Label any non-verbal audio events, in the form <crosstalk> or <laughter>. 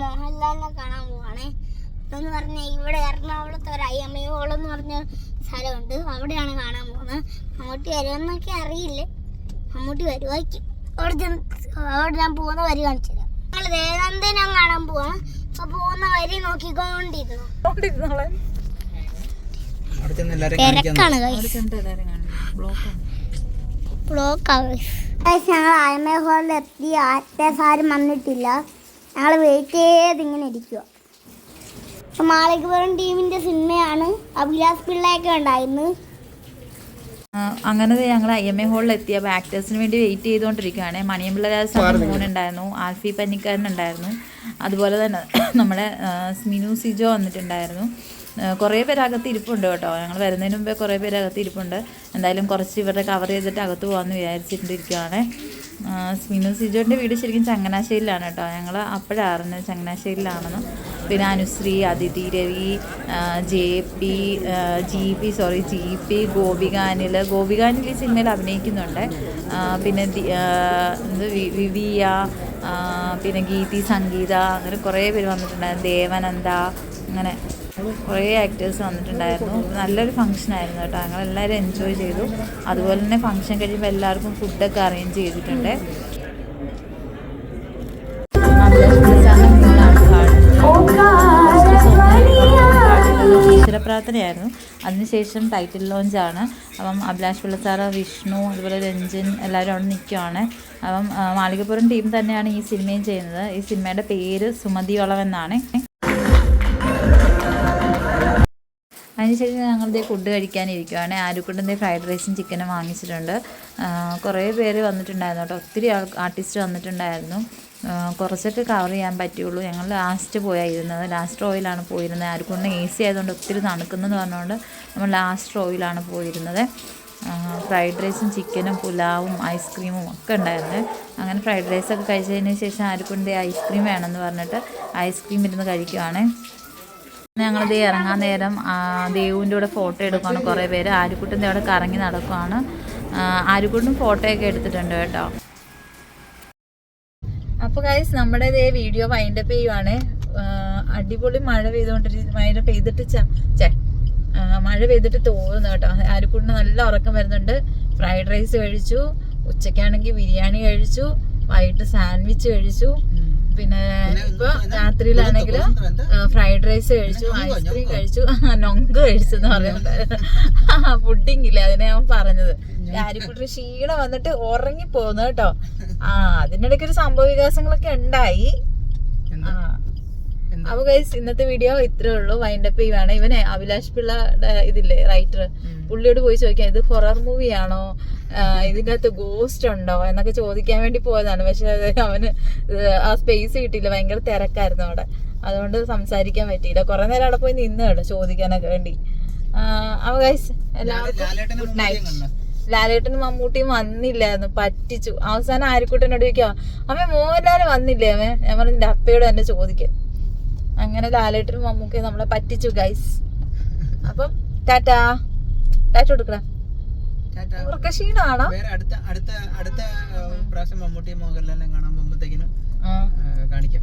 മോഹൻലാലിനെ കാണാൻ പോവാണേ. എന്ന് പറഞ്ഞാൽ ഇവിടെ എറണാകുളത്ത് ഒരു ഐ എം ഹോൾ എന്ന് പറഞ്ഞ സ്ഥലമുണ്ട്. അവിടെയാണ് കാണാൻ പോകുന്നത് അങ്ങോട്ട് വരുമെന്നൊക്കെ അറിയില്ലേ. അങ്ങോട്ട് വരുവായിരിക്കും. അവിടെ ചെന്ന് അവിടെ ഞാൻ പോകുന്ന വരി കാണിച്ചു തരാം. ഞങ്ങൾ ദേവനന്ദനം കാണാൻ പോവാണ് അപ്പൊ പോകുന്ന വരി നോക്കിക്കൊണ്ടിരുന്നു? തിരക്കാണ് ബ്ലോക്കാണ്. ബ്ലോക്ക് ഞങ്ങൾ ആയ്മ ഹോളിൽ എത്തി. ആറ്റേഴ്സ് ആരും വന്നിട്ടില്ല. ഞങ്ങൾ വെയിറ്റ് ചെയ്ത് ഇങ്ങനെ ഇരിക്കുക മാളികപുരം ടീമിന്റെ സിനിമയാണ്. അഭിലാഷ് പിള്ളയൊക്കെ ഉണ്ടായിരുന്നു അങ്ങനെ ഞങ്ങൾ ഐ എം എ ഹോളിൽ എത്തിയപ്പോൾ ആക്ടേഴ്സിന് വേണ്ടി വെയിറ്റ് ചെയ്തുകൊണ്ടിരിക്കുകയാണ് മണിയമ്പിള്ള രാജസ്ഥാൻ മോനുണ്ടായിരുന്നു. ആൽഫി പന്നിക്കാരനുണ്ടായിരുന്നു അതുപോലെ തന്നെ <clears throat> നമ്മുടെ സ്മിനു സിജോ വന്നിട്ടുണ്ടായിരുന്നു. കുറേ പേര് അകത്ത് ഇരിപ്പുണ്ട് കേട്ടോ. ഞങ്ങൾ വരുന്നതിന് മുമ്പേ കുറേ പേര് അകത്ത് ഇരിപ്പുണ്ട്. എന്തായാലും കുറച്ച് ഇവരുടെ കവർ ചെയ്തിട്ട് അകത്ത് പോകാമെന്ന് വിചാരിച്ചിട്ടിരിക്കുകയാണ് സ്മിനു സിജോന്റെ വീട് ശരിക്കും ചങ്ങനാശ്ശേരിയിലാണ് കേട്ടോ. ഞങ്ങൾ അപ്പോഴാണ് ചങ്ങനാശ്ശേരിയിലാണെന്ന്. പിന്നെ Anusree Aditi Ravi J P G P sorry G P ഗോപികാനിൽ ഗോപികാനിൽ ഈ സിനിമയിൽ അഭിനയിക്കുന്നുണ്ട്. പിന്നെ എന്ത് വിവിയ പിന്നെ ഗീതി സംഗീത അങ്ങനെ കുറേ പേര് വന്നിട്ടുണ്ടായിരുന്നു. ദേവനന്ദ അങ്ങനെ കുറേ ആക്ടേഴ്സ് വന്നിട്ടുണ്ടായിരുന്നു. നല്ലൊരു ഫംഗ്ഷൻ ആയിരുന്നു കേട്ടോ. ഞങ്ങളെല്ലാവരും എൻജോയ് ചെയ്തു. അതുപോലെ തന്നെ ഫംഗ്ഷൻ കഴിയുമ്പോൾ എല്ലാവർക്കും ഫുഡൊക്കെ അറേഞ്ച് ചെയ്തിട്ടുണ്ട്. ഈശ്വരപ്രാർത്ഥനയായിരുന്നു അതിനുശേഷം ടൈറ്റിൽ ലോഞ്ച് ആണ് അപ്പം അഭിലാഷ് പിള്ളസാറ് വിഷ്ണു അതുപോലെ രഞ്ജൻ എല്ലാവരും അവിടെ നിൽക്കുവാണ് അപ്പം മാളികപ്പുറം ടീം തന്നെയാണ് ഈ സിനിമയും ചെയ്യുന്നത്. ഈ സിനിമയുടെ പേര് സുമതി വളവെന്നാണ് അതിനുശേഷം ഞങ്ങളുടെ ഫുഡ് കഴിക്കാനിരിക്കുവാണ്. ആരുക്കുണ്ടേ ഫ്രൈഡ് റൈസും ചിക്കനും വാങ്ങിച്ചിട്ടുണ്ട്. കുറേ പേര് വന്നിട്ടുണ്ടായിരുന്നു കേട്ടോ. ഒത്തിരി ആൾ ആർട്ടിസ്റ്റ് വന്നിട്ടുണ്ടായിരുന്നു. കുറച്ചൊക്കെ കവർ ചെയ്യാൻ പറ്റുള്ളൂ ഞങ്ങൾ ലാസ്റ്റ് പോയായിരുന്നത് ലാസ്റ്റ് റോയിലാണ് പോയിരുന്നത്. ആർക്കുണ്ട് എ സി ആയതുകൊണ്ട് ഒത്തിരി തണുക്കുന്നെന്ന് പറഞ്ഞുകൊണ്ട് നമ്മൾ ലാസ്റ്റ് റോയിലാണ് പോയിരുന്നത്. ഫ്രൈഡ് റൈസും ചിക്കനും പുലാവും ഐസ്ക്രീമും ഒക്കെ ഉണ്ടായിരുന്നു. അങ്ങനെ ഫ്രൈഡ് റൈസൊക്കെ കഴിച്ചതിന് ശേഷം ആർക്കുണ്ട് ഐസ്ക്രീം വേണമെന്ന് പറഞ്ഞിട്ട് ഐസ്ക്രീം ഇരുന്ന് കഴിക്കുവാണ്. ഞങ്ങളിത് ഇറങ്ങാൻ നേരം ദേവുവിന്റെ കൂടെ ഫോട്ടോ എടുക്കുകയാണ് കുറേ പേര്. ആരുക്കുട്ടിന്റെ അവിടെ കറങ്ങി നടക്കുകയാണ് ആരുക്കുട്ടും ഫോട്ടോയൊക്കെ എടുത്തിട്ടുണ്ട് കേട്ടോ. അപ്പോൾ ഗൈസ് നമ്മുടെ ഇതേ വീഡിയോ വൈൻഡപ്പ് ചെയ്യുവാണ്. അടിപൊളി മഴ പെയ്തുകൊണ്ടിരിക്കും മഴ പെയ്തിട്ട് മഴ പെയ്തിട്ട് തോന്നുന്നു കേട്ടോ. ആരുക്കുട്ടിന് നല്ല ഉറക്കം വരുന്നുണ്ട്. ഫ്രൈഡ് റൈസ് കഴിച്ചു ഉച്ചയ്ക്കാണെങ്കിൽ ബിരിയാണി കഴിച്ചു വൈകിട്ട് സാൻഡ്വിച്ച് കഴിച്ചു. പിന്നെ ഇപ്പൊ രാത്രിയിലാണെങ്കിൽ ഫ്രൈഡ് റൈസ് കഴിച്ചു ഐസ്ക്രീം കഴിച്ചു നൊങ്ക് കഴിച്ചു എന്ന് പറയുന്നത് പുഡിംഗ് ഇല്ലേ അതിനെ ഞാൻ പറഞ്ഞത്. ആരിക്കുട്ടി ക്ഷീണം വന്നിട്ട് ഉറങ്ങി പോന്നു കേട്ടോ. ആ അതിനിടയ്ക്ക് ഒരു സംഭവ വികാസങ്ങളൊക്കെ ഉണ്ടായി. ആ. അപ്പൊ ഗൈസ് ഇന്നത്തെ വീഡിയോ ഇത്രേ ഉള്ളൂ. വൈൻഡപ്പ് ചെയ്യുവാണ്. ഇവനെ അഭിലാഷ് പിള്ള ഇതില്ലേ റൈറ്റർ പുള്ളിയോട് പോയി ചോദിക്കാം ഇത് ഹൊറർ മൂവിയാണോ ഇതിന്റെ അകത്ത് ഗോസ്റ്റ് ഉണ്ടോ എന്നൊക്കെ ചോദിക്കാൻ വേണ്ടി പോയതാണ്. പക്ഷെ അവന് ആ സ്പേസ് കിട്ടിയില്ല. ഭയങ്കര തിരക്കായിരുന്നു അവിടെ. അതുകൊണ്ട് സംസാരിക്കാൻ പറ്റിയില്ല. കുറെ നേരം അവിടെ പോയി നിന്ന് കേട്ടോ ചോദിക്കാനൊക്കെ വേണ്ടി. ആ, അപ്പൊ ഗൈസ് എല്ലാവർക്കും ഗുഡ് നൈറ്റ് ലാലേട്ടനും മമ്മൂട്ടിയും വന്നില്ലായിരുന്നു. പറ്റിച്ചു. അവസാനം ആരിക്കുട്ടനോട് ചോദിക്കാം അമ്മ മോഹൻലാൽ വന്നില്ലേ അവൻ ഞാൻ പറഞ്ഞു എന്റെ അപ്പയോട് തന്നെ ചോദിക്കാൻ അങ്ങനെ ലാലേട്ടനും മമ്മൂക്കയും നമ്മളെ പറ്റിച്ചു ഗൈസ് അപ്പം ടാറ്റാ. ടാറ്റ കൊടുക്കടാ. വേറെ അടുത്ത അടുത്ത അടുത്ത പ്രാവശ്യം മമ്മൂട്ടി മോഹൻലാലിനെ കാണാൻ പോകുമ്പോഴത്തേക്കിനും കാണിക്കാം.